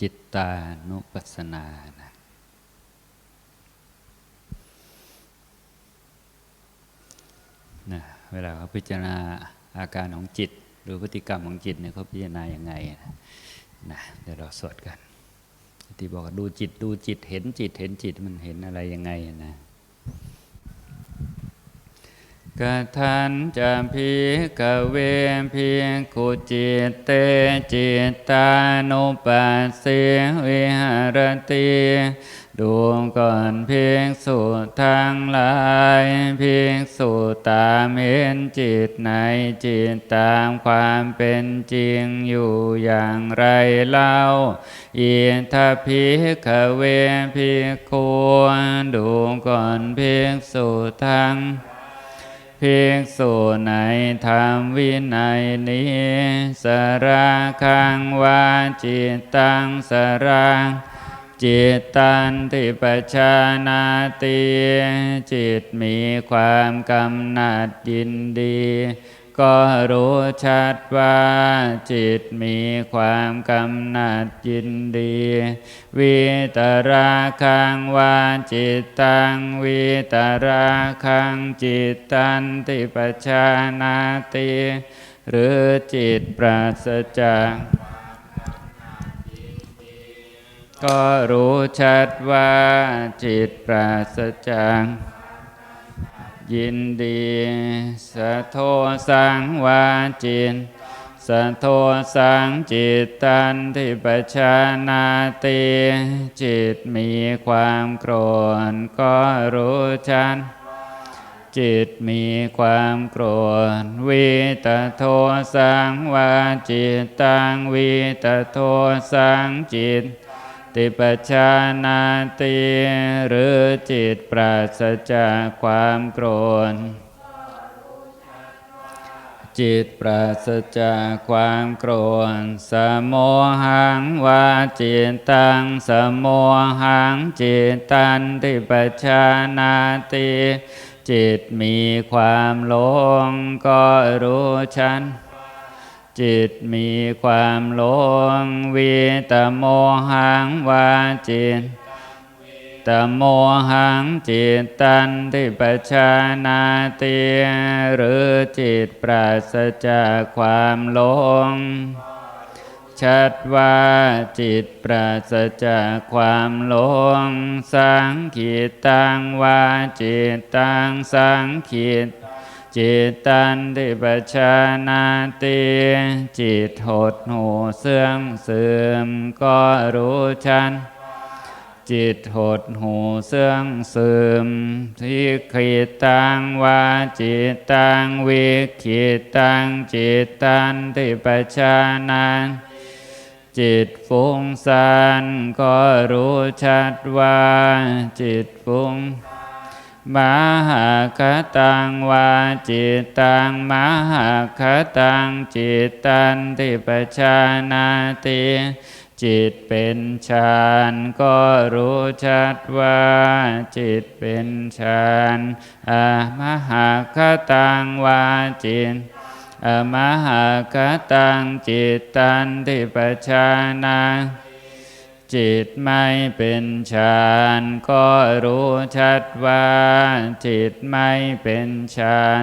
จิตตานุปัสสนานะนะเวลาเขาพิจารณาอาการของจิต หรือพฤติกรรมของจิตเนี่ยเขาพิจารณาอย่างไงนะนะเดี๋ยวเราสวดกันที่บอกดูจิตดูจิตเห็นจิตเห็นจิตมันเห็นอะไรยังไงนะ กทันจะพิกเวพิกุจิตเตจิตตานุปัสสิวิหารติดูก่อนภิกษุทั้งหลายภิกษุตามเห็นจิตในจิตตามความเป็นจริงอยู่อย่างไรเล่าอิทาภิกเวภิกขุดูก่อนภิกษุทั้ง ภิกษุในธรรมวินัยนี้สราคังวาจิตตังสรังจิตตันติปชานาติจิตมีความกำหนัดยินดี ก็รู้ชัดว่าจิตมีความกำหนัดยินดี วิตราคังวาจิตตังวิตราคังจิตตันติปชานาติหรือจิตปราศจากก็รู้ชัดว่าจิตปราศจาก ยินดีสะโทสังวาจิตสะโทสังจิตตันทิปชานาติจิตมีความโกรธก็รู้ชัดจิตมีความโกรธวิตโทสังวาจิตตังวิตโทสังจิต ติปชานาติหรือจิตปราศจากความโกรธจิตปราศจากความโกรธสมโมหังวาจิตตังสมโมหังจิตตันติปชานาติจิตมีความหลงก็รู้ชัน จิตมีความหลงวิตโมหังวาจิตตโมหังจิตตันติปชานาติหรือจิตปราศจากความหลง ชัดว่าจิตปราศจากความหลง สังขีตังวาจิตตังสังขีต จิตตันติปชานาติจิตหดหูเสื่องเสื่อมก็รู้ชันจิตหดหูเสื่องเสื่อมที่ขีตังวาจิตตังวิขีตังจิตตันติปชานาจิตฟุ้งซ่านก็รู้ชัดว่าจิตฟุ้ง มหาคตังวาจิตตังมหาคตังจิตตันติปชานาติจิตเป็นฌานก็รู้ชัดว่าจิตเป็นฌานอมหาคตังวาจิตอมหาคตังจิตตันติปชานา จิตไม่เป็นฌานก็รู้ชัดว่า จิตไม่เป็นฌาน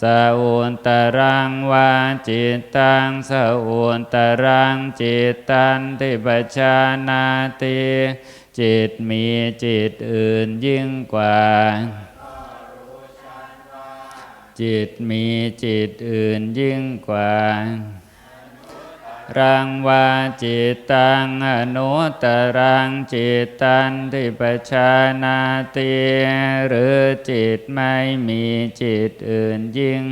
สอุนตรังวาจิตตังสอุนตรังจิตตันติปชานาติจิตมีจิตอื่นยิ่งกว่าจิตมีจิตอื่นยิ่งกว่า รังวาจิตตังอนุตรังจิตตันติปชานาติหรือจิตไม่มีจิตอื่นยิ่ง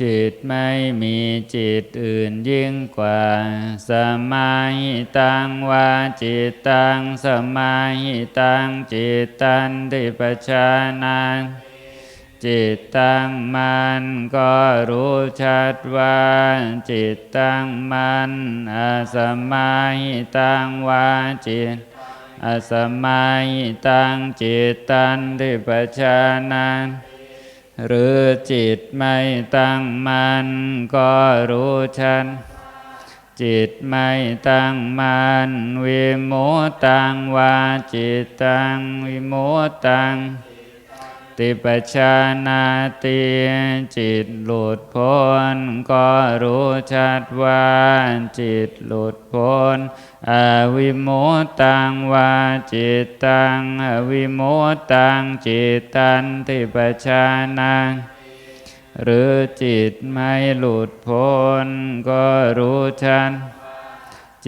จิตไม่มีจิตอื่นยิ่งกว่า สมาหิตังวาจิตตังสมาหิตังจิตตันติปชานา จิตตั้งมันก็รู้ชัดว่า จิตตั้งมันอสมาหิตังวาจิตอสมาหิตังจิตตันติปชานาหรือจิตไม่ตั้งมันก็รู้ชัดจิตไม่ตั้งมันวิมุตตังวาจิตตังวิมุตตัง ติปชานาติจิตหลุดพ้น ก็รู้ชัดว่าจิตหลุดพ้นอวิโมตังวาจิตตังอวิโมตังจิตตันติปชานาหรือจิตไม่หลุดพ้น ก็รู้ชัด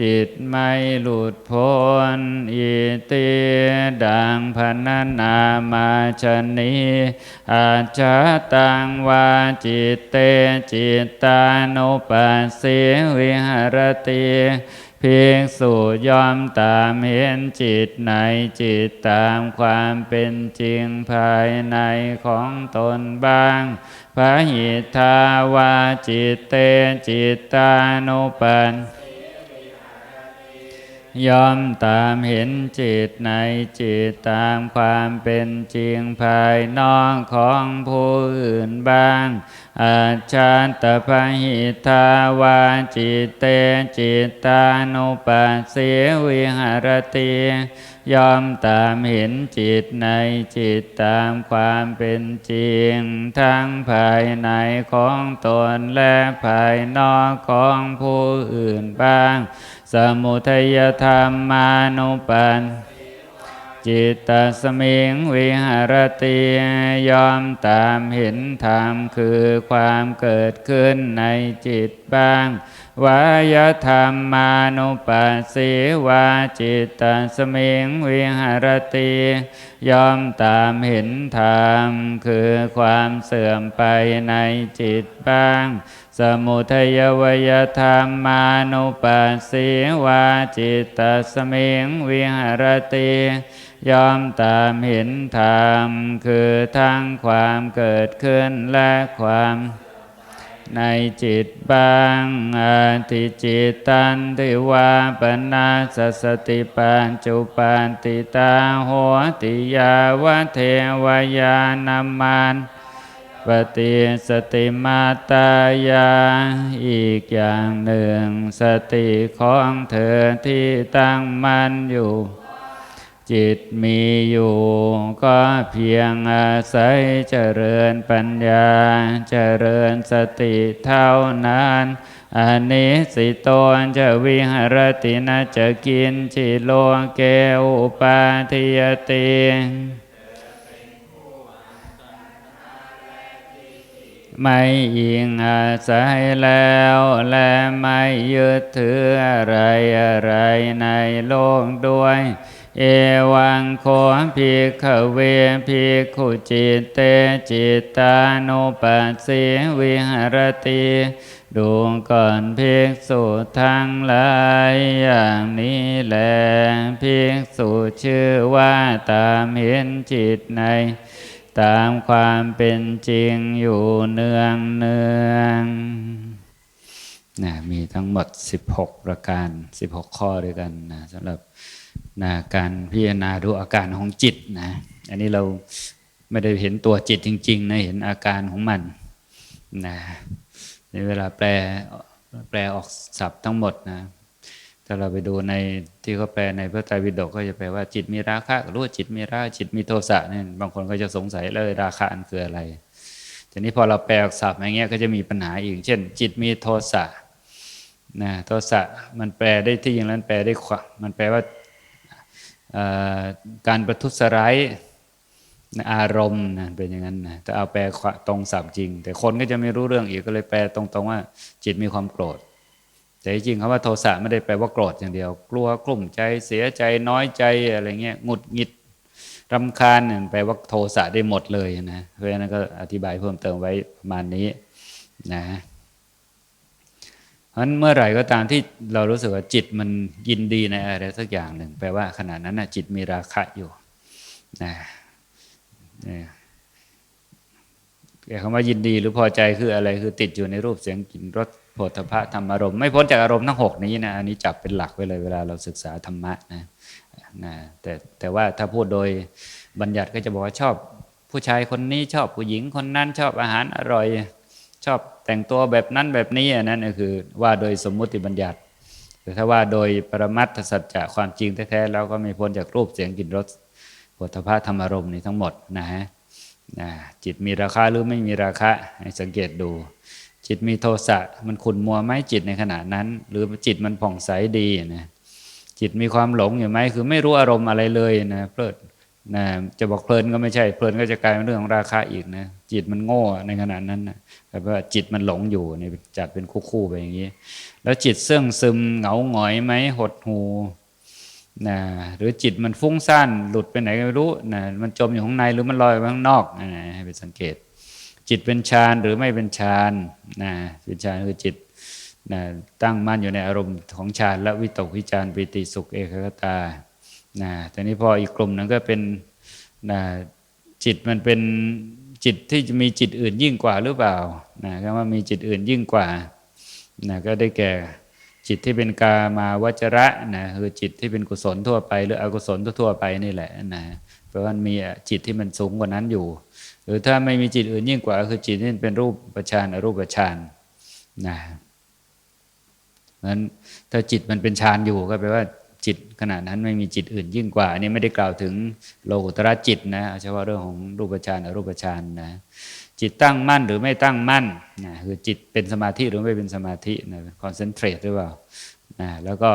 จิตไม่หลุดพ้นอิติดังพันนามาชนีอาจาตังวาจิตเตจิตตานุปัสสิวิหรติภิกษุยอมตามเห็นจิตในจิตตามความเป็นจริงภายในของตนบ้างพระหิทาวาจิตเตจิตตานุปัส ยอมตามเห็นจิตในจิตตามความเป็นจริงภายนอกของผู้อื่นบ้างอาจารตพหิทาวาจิตเตจิตตานุปัสสิวิหารติยอมตามเห็นจิตในจิตตามความเป็นจริง ทั้งภายในของตนและภายนอกของผู้อื่นบ้าง มุทัยธรรมานุปันจิตตสมิงวิหารติยอมตามเห็นธรรมคือความเกิดขึ้นในจิตบ้าง วายธรรมานุปัสสิวาจิตตสมิงวิหารติยอมตามเห็นธรรม คือความเสื่อมไปในจิตบ้าง สมุทัยวยธรรมานุปัสสิวาจิตตสมิงวิหารติยอมตามเห็นธรรม คือทั้งความเกิดขึ้นและความ ในจิตบางอาทิจิตตันติวาปนาสสติปัญจุปันติตาหัวติยาวะเทวายานามันปฏิสติมาตายาอีกอย่างหนึ่ง สติของเธอที่ตั้งมั่นอยู่ จิตมีอยู่ก็เพียงอาศัยเจริญปัญญา เจริญสติเท่านั้นอันนี้สิโตนจะวิหรตินะจะกินจิโลเกอุปาทิยติไม่อิงอาศัยแล้ว และไม่ยึดถืออะไรอะไรในโลกด้วย เอวังโคภิกขเวภิกขุจิตเตจิตตานุปัสสิวิหรติดูก่อนภิกษุทั้งหลายอย่างนี้แลภิกษุชื่อว่าตามเห็นจิตใน ตามความเป็นจริงอยู่เนืองเนือง นะมีทั้งหมด 16 ประการ 16 ข้อด้วยกันนะสำหรับนะการพิจารณาดูอาการของจิตนะอันนี้เราไม่ได้เห็นตัวจิตจริงๆนะเห็นอาการของมันนะในเวลาแปลแปลออกศัพท์ทั้งหมดนะถ้าเราไปดูในที่เขาแปลในพระไตรปิฎกก็จะแปลว่าจิตมีราคะรู้ว่าจิตมีราจิตมีโทสะเนี่ยบางคนก็จะสงสัยเลยราคะอันคืออะไรทีนี้พอเราแปลออกศัพท์อย่างเงี้ยก็จะมีปัญหาอีก เช่น จิตมีโทสะ นะโทสะมันแปลได้ที่จริงแล้วมันแปลได้ขวามันแปลว่าการประทุษร้ายอารมณ์นะเป็นอย่างนั้นนะแต่เอาแปลตรงศัพท์จริง แต่คนก็จะไม่รู้เรื่องอีกก็เลยแปลตรงๆว่า จิตมีความโกรธ แต่จริงคำว่าโทสะไม่ได้แปลว่าโกรธอย่างเดียว กลัวกลุ่มใจเสียใจน้อยใจอะไรเงี้ยหงุดหงิดรำคาญเนี่ยแปลว่าโทสะได้หมดเลยนะเพราะฉะนั้นก็อธิบายเพิ่มเติมไว้ประมาณนี้นะ นั้นเมื่อไหร่ก็ตามที่เรารู้สึกว่าจิตมันยินดีในอะไรสักอย่างหนึ่งแปลว่าขณะนั้นนะจิตมีราคะอยู่นะเนี่ยคำว่ายินดีหรือพอใจคืออะไรคือติดอยู่ในรูปเสียงกลิ่นรสโผฏฐพะธรรมอารมณ์ไม่พ้นจากอารมณ์ทั้งหกนี้นะอันนี้จับเป็นหลักไว้เลยเวลาเราศึกษาธรรมะนะนะแต่แต่ว่าถ้าพูดโดยบัญญัติก็จะบอกว่าชอบผู้ชายคนนี้ชอบผู้หญิงคนนั้นชอบอาหารอร่อย ชอบแต่งตัวแบบนั้นแบบนี้อันนั้นก็คือว่าโดยสมมุติบัญญัติแต่ถ้าว่าโดยปรมัตถสัจจะความจริงแท้ๆแล้วก็ไม่พ้นจากรูปเสียงกลิ่นรสผลพะธรรมารมณ์นี้ทั้งหมดนะฮะจิตมีราคาหรือไม่มีราคะให้สังเกตดู จิตมีโทสะมันขุ่นมัวไหมจิตในขณะนั้น หรือจิตมันผ่องใสดีนะจิตมีความหลงอยู่ไหมคือไม่รู้อารมณ์อะไรเลยนะเพลิด นะจะบอกเพลินก็ไม่ใช่ เพลินก็จะกลายเป็นเรื่องของราคะอีกนะจิตมันโง่ในขณะนั้นนะแต่ว่าจิตมันหลงอยู่นี่จัดเป็นคู่ๆไปอย่างนี้ แล้วจิตเสื่องซึมเหงาหงอยไหมหดหูนะหรือจิตมันฟุ้งซ่านหลุดไปไหนก็ไม่รู้นะมันจมอยู่ข้างในหรือมันลอยไปข้างนอกนะให้ไปสังเกต จิตเป็นฌานหรือไม่เป็นฌานนะเป็นฌานคือจิตนะตั้งมั่นอยู่ในอารมณ์ของฌานและวิตกวิจารปิติสุขเอกคตา นะแต่นี้พออีกกลุ่มนั้นก็เป็นนะจิตมันเป็นจิตที่จะมีจิตอื่นยิ่งกว่าหรือเปล่านะคำว่ามีจิตอื่นยิ่งกว่านะก็ได้แก่จิตที่เป็นกามาวจระนะคือจิตที่เป็นกุศลทั่วไป หรืออกุศลทั่วไปนี่แหละนะเพราะว่ามีจิตที่มันสูงกว่านั้นอยู่ หรือถ้าไม่มีจิตอื่นยิ่งกว่าคือจิตที่เป็นรูปประชานอรูปฌานนะนั้นถ้าจิตมันเป็นฌานอยู่ก็แปลว่า จิตขณะนั้นไม่มีจิตอื่นยิ่งกว่าอันนี้ไม่ได้กล่าวถึงโลกุตระจิตนะเฉพาะเรื่องของรูปฌานอรูปฌานนะจิตตั้งมั่นหรือไม่ตั้งมั่นนะคือจิตเป็นสมาธิหรือไม่เป็นสมาธินะคอนเซนเทรตหรือเปล่านะแล้วก็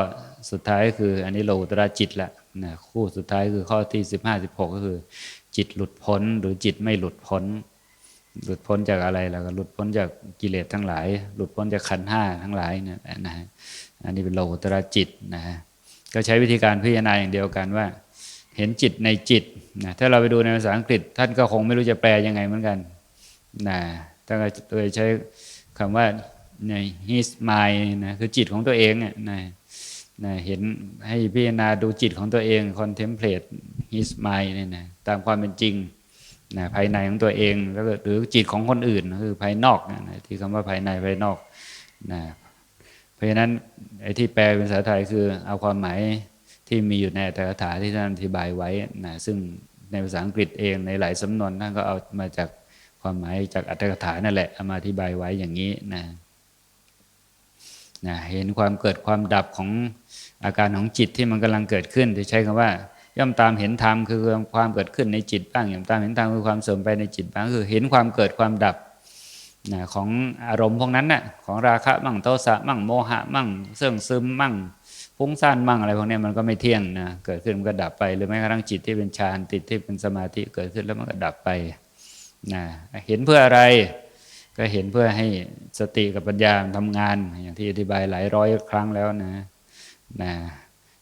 สุดท้ายคืออันนี้โลกุตระจิตละนะคู่สุดท้ายคือข้อที่สิบห้าสิบหกก็คือ จิตหลุดพ้นหรือจิตไม่หลุดพ้น หลุดพ้นจากอะไรแล้วก็หลุดพ้นจากกิเลสทั้งหลาย หลุดพ้นจากขันห้าทั้งหลายนี่ยนะอันนี้เป็นโลกุตระจิตนะ ก็ใช้วิธีการพิจารณาอย่างเดียวกันว่า เห็นจิตในจิตนะถ้าเราไปดูในภาษาอังกฤษ ท่านก็คงไม่รู้จะแปลยังไงเหมือนกันนะถ้าโดยใช้คำว่าใน his mind นะคือจิตของตัวเองนะนะเห็นให้พิจารณาดูจิตของตัวเอง contemplate his mind เนี่ยนะตามความเป็นจริงนะภายในของตัวเองแล้วก็หรือจิตของคนอื่น คือภายนอกนะที่คำว่าภายในภายนอกนะ ราะฉะนั้นไอ้ที่แปลเป็นภาษาไทยคือเอาความหมายที่มีอยู่ในแต่คาถาที่ท่านอธิบายไว้นะซึ่งในภาษาอังกฤษเองในหลายสำนวนท่านก็เอามาจากความหมายจากอัตถกถานั่นแหละเอามาอธิบายไว้อย่างนี้นะนะเห็นความเกิดความดับของอาการของจิตที่มันกำลังเกิดขึ้นที่ใช้คำว่า ย่อมตามเห็นธรรมคือความเกิดขึ้นในจิตบ้างย่อมตามเห็นธรรมคือความเสริมไปในจิตบ้างคือเห็นความเกิดความดับ นะของอารมณ์พวกนั้นนะ่ะของราคะมั่งโทสะมั่งโมหะมั่งเสื่องซึมมั่งฟุ้งซ่านมั่งอะไรพวกนี้มันก็ไม่เที่ยงนะเกิดขึ้นมันก็ดับไป หรือแม้กระทั่งจิตที่เป็นฌานติดที่เป็นสมาธิเกิดขึ้นแล้วมันก็ดับไปนะเห็นเพื่ออะไรก็เห็นเพื่อให้สติกับปัญญาทำงาน อย่างที่อธิบายหลายร้อยครั้งแล้วนะนะ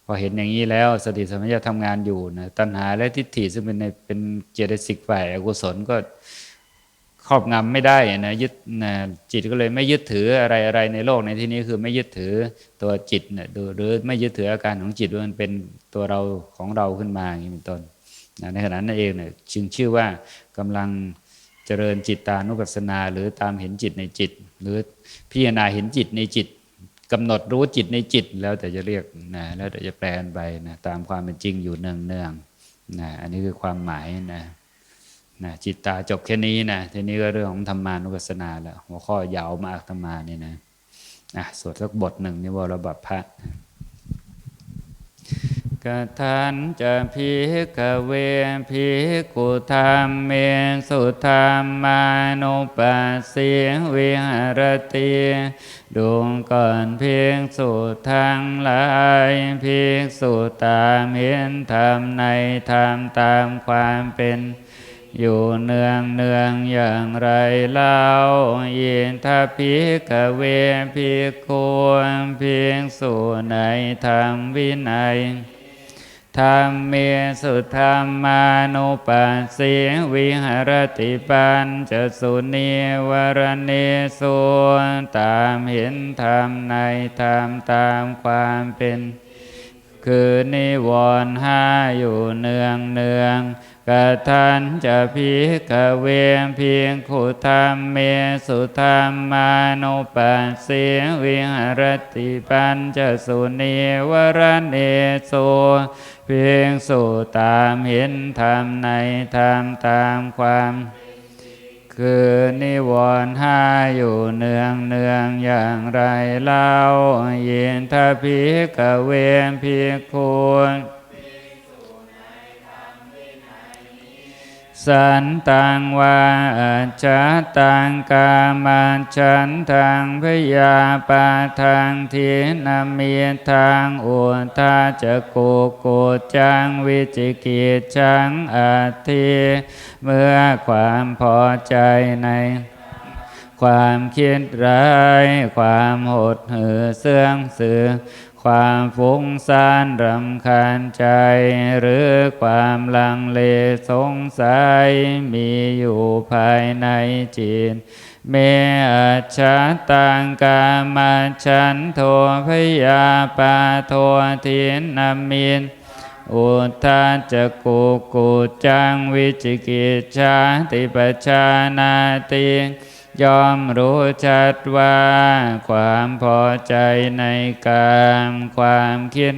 พอเห็นอย่างนี้แล้วสติสมัญญะทำงานอยู่นะตัณหาและทิฏฐิซึ่งเป็นในเป็นเจตสิกฝ่ายอกุศลก็ ครอบงำไม่ได้นะยึดนะจิตก็เลยไม่ยึดถืออะไรอะไรในโลกในที่นี้คือไม่ยึดถือตัวจิตนะหรือไม่ยึดถืออาการของจิตว่ามันเป็นตัวเราของเราขึ้นมาอย่างนี้เป็นต้นนะในขณะนั้นเองเนี่ยจึงชื่อว่ากำลังเจริญจิตตานุปัสสนา หรือตามเห็นจิตในจิต หรือพิจารณาเห็นจิตในจิตกำหนดรู้จิตในจิตแล้วแต่จะเรียกนะแล้วแต่จะแปลไปนะตามความเป็นจริงอยู่เนืองเนืองนะอันนี้คือความหมายนะ นะจิตตาจบแค่นี้นะทีนี้ก็เรื่องของธรรมานุปัสสนาแล้วหัวข้อยาวมากธรรมานี่นะนะสวดสักบทหนึ่งนี่วรบัพพระกทันจะพิกเวพิกุธรรมเมสุธรรมานุปัสสิวิหารติดวงก่อนเพียงสุทางลายเพียงสุตามเห็นธรรมในธรรมตามความเป็น อยู่เนืองเนืองอย่างไรเล่ายินทพิกเวพิควรเพียงสู่ในธรรมวินัยธรรมเมสุธรรมานุปัสสิวิหรติปัญจสุนีวรเนสุตามเห็นธรรมในธรรมตามความเป็น คือนิวรณ์ห้าอยู่เนืองเนือง กทันจะพิกเวมเพียงขุธรรมเมสุธรรมานุปัสสิวิหรติปัญจสุนีวรเนโสเพียงสู่ตามเห็นธรรมในธรรมตามความคือนิวรณ์ห้าอยู่เนืองเนืองอย่างไรเล่ายินทพิกเวมพิกขุ สันตังวาอาจาตังกามาฉันทางพยาปาทางเทีนามีทางอุทาจะกุกุจังวิจิกิจจังอาทิเมื่อความพอใจในความคิดร้าย ความหดหือเสื่องสือ ความฟุ้งซ่านรำคาญใจ หรือความลังเลสงสัยมีอยู่ภายในจิตเมอัจฉาตังกามาฉันโทพยาปาโททินนามินอุทาจะกุกุจังวิจิกิจชาติปชานาติ ยอมรู้ชัดว่า ความพอใจในกามความคิด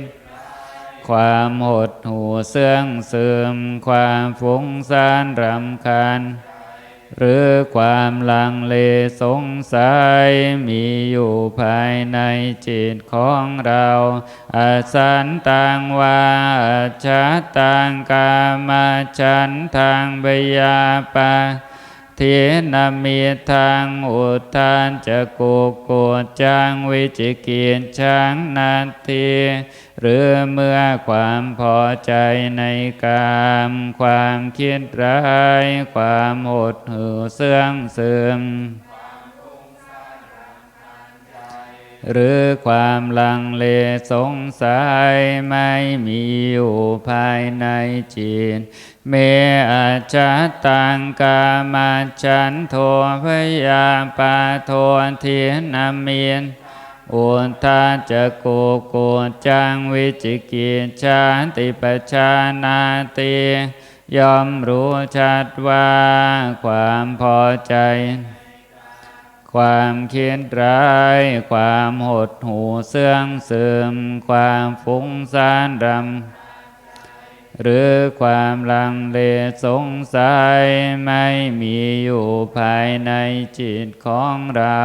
ความหดหู่เสื่องซึมความฟุ้งซ่านรำคาญ หรือความลังเลสงสัยมีอยู่ภายในจิตของเราอาสันตังวาอาชาตังกามาฉันทางบยาปา ทนามีทางอุทานจะกุกุจังวิจิกิจช้างนาทีหรือเมื่อความพอใจในกามความคิดร้าย ความหดหู่เสื่องซึม หรือความลังเลสงสัยไม่มีอยู่ภายในจิตเมอาจาตังกามาฉันโทพยาปาโทเทียนามีนอุทาจะโกุกุจังวิจิกิจชาติปชานาติยอมรู้ชัดว่าความพอใจ ความเคิดร้าย ความหดหู่เสื่องซึมความฟุ้งซ่านรำ หรือความลังเลสงสัยไม่มีอยู่ภายในจิตของเรา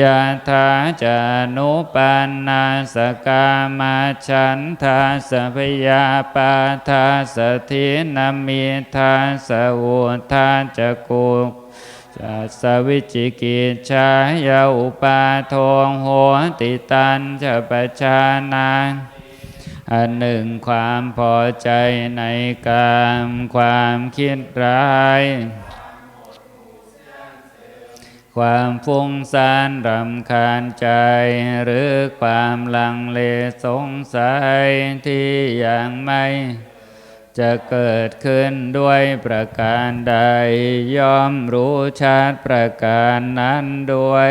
ยะถาจานุปันนาสกามาฉันทาสพยาปาทาสถินามิทาสวุทาจะกุก จัสวิจิกิจชายาอุปาโทงโหติตันจะปชานาอันหนึ่งความพอใจในกามความคิดร้าย ความฟุ้งซ่านรำคาญใจ หรือความลังเลสงสัยที่ยังไม่ จะเกิดขึ้นด้วยประการใด ย่อมรู้ชัดประการนั้นด้วย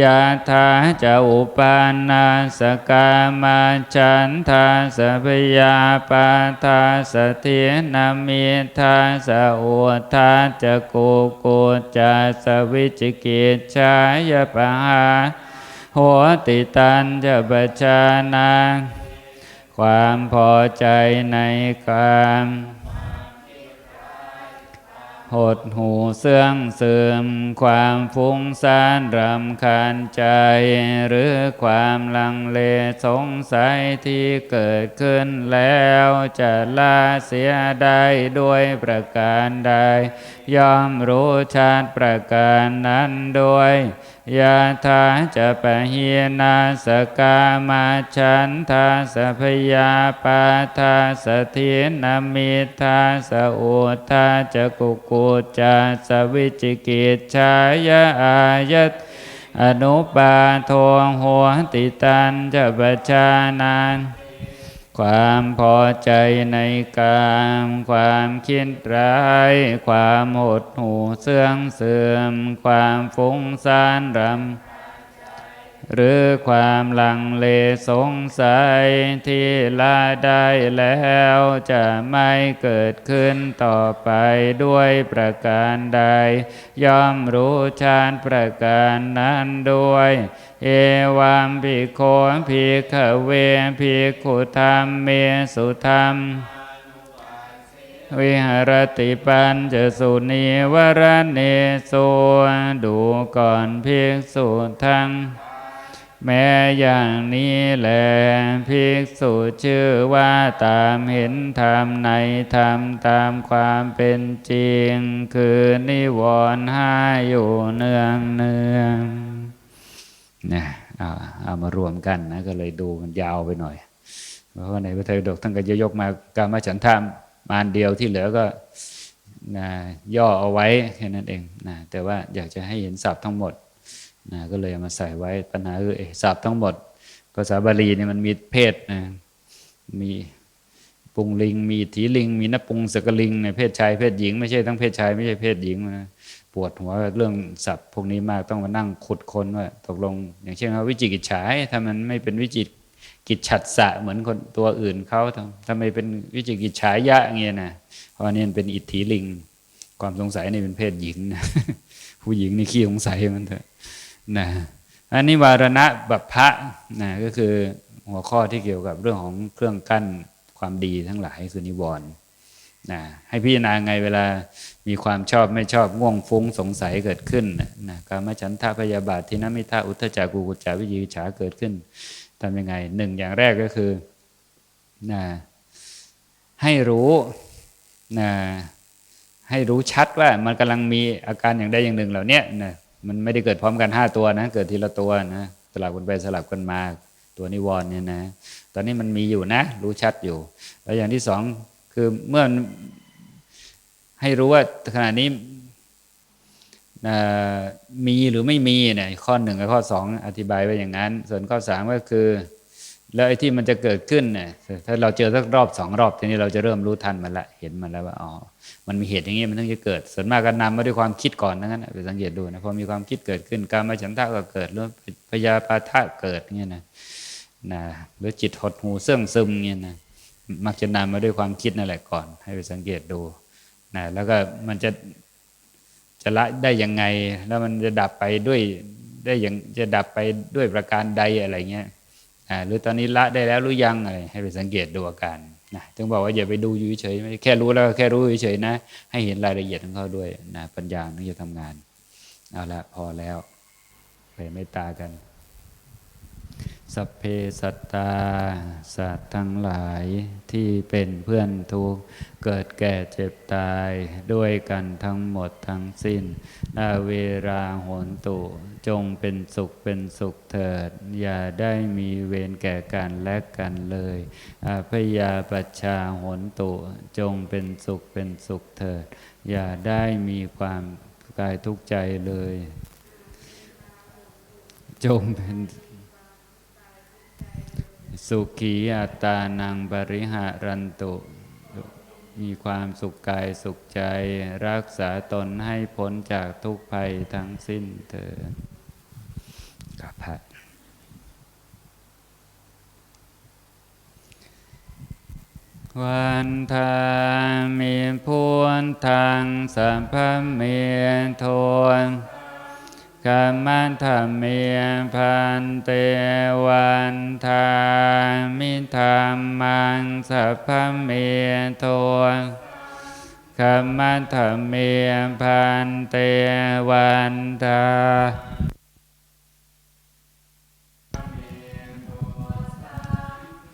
ยาธาจะอุปานาสกามาฉันทาสพยาปาทาสเทียนามิทาสอุทาจะกุกุจัสวิจิกิจชายปะหาหัวติตันจะปชานา ความพอใจในกามหดหูเสื่องซึมความฟุ้งซ่านรำคาญใจ หรือความลังเลสงสัยที่เกิดขึ้นแล้วจะละเสียได้ด้วยประการใดย่อมรู้ชัดประการนั้นด้วย ยะถาจะปะเฮียนาสกามาฉันทาสพยาปาทาสเทีนามิทาสอุทาจะกุกุจาสวิจิกิจชายาอายตอนุปาโทงหัวติตันจะปชานาน ความพอใจในกามความคิดร้าย ความหดหู่เสื่องเสื่อม ความฟุ้งซ่านรำ หรือความลังเลสงสัยที่ละได้แล้วจะไม่เกิดขึ้นต่อไปด้วยประการใด ย่อมรู้ชาญประการนั้นด้วย เอวัมภิกโขภิกขเวภิกขุธรรมเมสุธรรม วิหารติปัญจสุนีวรเนโสดูก่อนภิกษุทั้งแม้อย่างนี้แหลภิกษุชื่อว่าตามเห็นธรรมในธรรมตามความเป็นจริง คือนิวรณ์ห้าอยู่เนืองเนือง นะเอาเอามารวมกันนะก็เลยดูมันยาวไปหน่อย เพราะว่าในพระไตรปิฎกท่านก็จะยกมาการมาฉันทามมานเดียวที่เหลือก็นะย่อเอาไว้แค่นั้นเองนะแต่ว่าอยากจะให้เห็นศัพท์ทั้งหมดนะก็เลยามาใส่ไว้ปัญหาคือศัพท์ทั้งหมดภาษาบาลีเนี่ยมันมีเพศนะมีปุงลิง มีถีลิง มีนปุงสกลิงในเพศชายเพศหญิง ไม่ใช่ทั้งเพศชายไม่ใช่เพศหญิงนะ ปวดหัวเรื่องศัพท์พวกนี้มากต้องมานั่งขุดค้นว่าตกลง อย่างเช่นว่าวิจิกิจฉายถ้ามันไม่เป็นวิจิกิจฉัตรสะเหมือนคนตัวอื่นเขาทำไมเป็นวิจิกิจฉายะเงี้ยนะเพราะนนี้มันเป็นอิทธิลิง ความสงสัยนี่เป็นเพศหญิงนะผู้หญิงนี่ขี้สงสัยมันเถอะนะอันนี้วารณะบัพพะนะก็คือหัวข้อที่เกี่ยวกับเรื่องของเครื่องกั้นความดีทั้งหลายคือนิวรณ์ นะให้พิจารณาไงเวลามีความชอบไม่ชอบง่วงฟุ้งสงสัยเกิดขึ้นนะการมฉันทะพยาบาททินมิทะอุทธจักกุกุจจาวิจิฉาเกิดขึ้นทำยังไงหนึ่งอย่างแรกก็คือนะให้รู้นะให้รู้ชัดว่ามันกำลังมีอาการอย่างใดอย่างหนึ่งเหล่านี้นะมันไม่ได้เกิดพร้อมกัน 5 ตัวนะ เกิดทีละตัวนะสลับกันไปสลับกันมาตัวนิวรณ์เนี่ยนะ ตอนนี้มันมีอยู่นะ รู้ชัดอยู่ แล้วอย่างที่สอง คือเมื่อให้รู้ว่าขณะนี้มีหรือไม่มีเนี่ยข้อหนึ่งกับข้อสองอธิบายไว้อย่างนั้น ส่วนข้อสามก็คือ แล้วไอ้ที่มันจะเกิดขึ้นเนี่ยถ้าเราเจอสักรอบสองรอบทีนี้เราจะเริ่มรู้ทันมันละเห็นมันแล้วว่าอ๋อมันมีเหตุอย่างนี้มันต้องจะเกิด ส่วนมากก็นำมาด้วยความคิดก่อนนั้นไปสังเกตดูนะพอมีความคิดเกิดขึ้น การมาฉันทะก็เกิดหรือพยาปาทะเกิดเงี้ยนะนะหรือจิตหดหูเสื่องซึมเงี้ยนะ มักจะนำมาด้วยความคิดนั่นแหละก่อน ให้ไปสังเกตดูนะแล้วก็มันจะจะละได้ยังไง แล้วมันจะดับไปด้วยได้อย่างจะดับไปด้วยประการใดอะไรเงี้ยหรือตอนนี้ละได้แล้วหรือยังอะไรให้ไปสังเกตดูอาการนะถึงบอกว่าอย่าไปดูอยู่เฉยไม่แค่รู้แล้วแค่รู้เฉยนะ ให้เห็นรายละเอียดของเขาด้วยนะปัญญาถึงจะทำงาน เอาละพอแล้วไปไม่ตากัน สัพเพสัตตาสัตว์ทั้งหลายที่เป็นเพื่อนทุกเกิดแก่เจ็บตายด้วยกันทั้งหมดทั้งสิ้นนาเวราโหนตุจงเป็นสุขเป็นสุขเถิด อย่าได้มีเวรแก่กันและกันเลยอาพยาปัชชาโหนตุจงเป็นสุขเป็นสุขเถิด อย่าได้มีความกายทุกข์ใจเลย จงเป็น สุขีอัตานังบริหารันตุ มีความสุขกายสุขใจ รักษาตนให้พ้นจากทุกภัยทั้งสิ้นเถิดกพระวันทามีพูนทางสัมภเมโทน กรรมันธรรมเมียพันเตวันทามิธรรมังสัพพเมียโทกรรมันธรรมเมียพันเตวันทา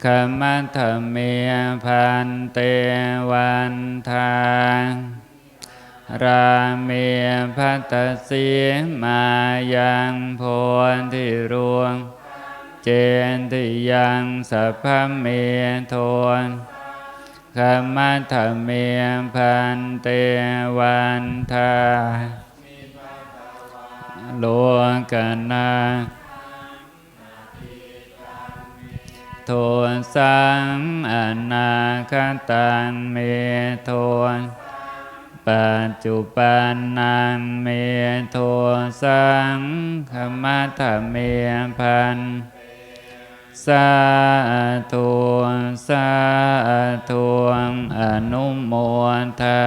ขมันธรรมเมียพันเตวันทาง ราเมียพัตสีมายังโพนที่รวง เจนที่ยังสัพพเมียโทนขมัทเมียพันเตวันทาโลกันนาโทสังอนาคตังเมโทน ปัจจุปันนังเมโทสังขมัทเมพันสาธุสาธุอนุโมทา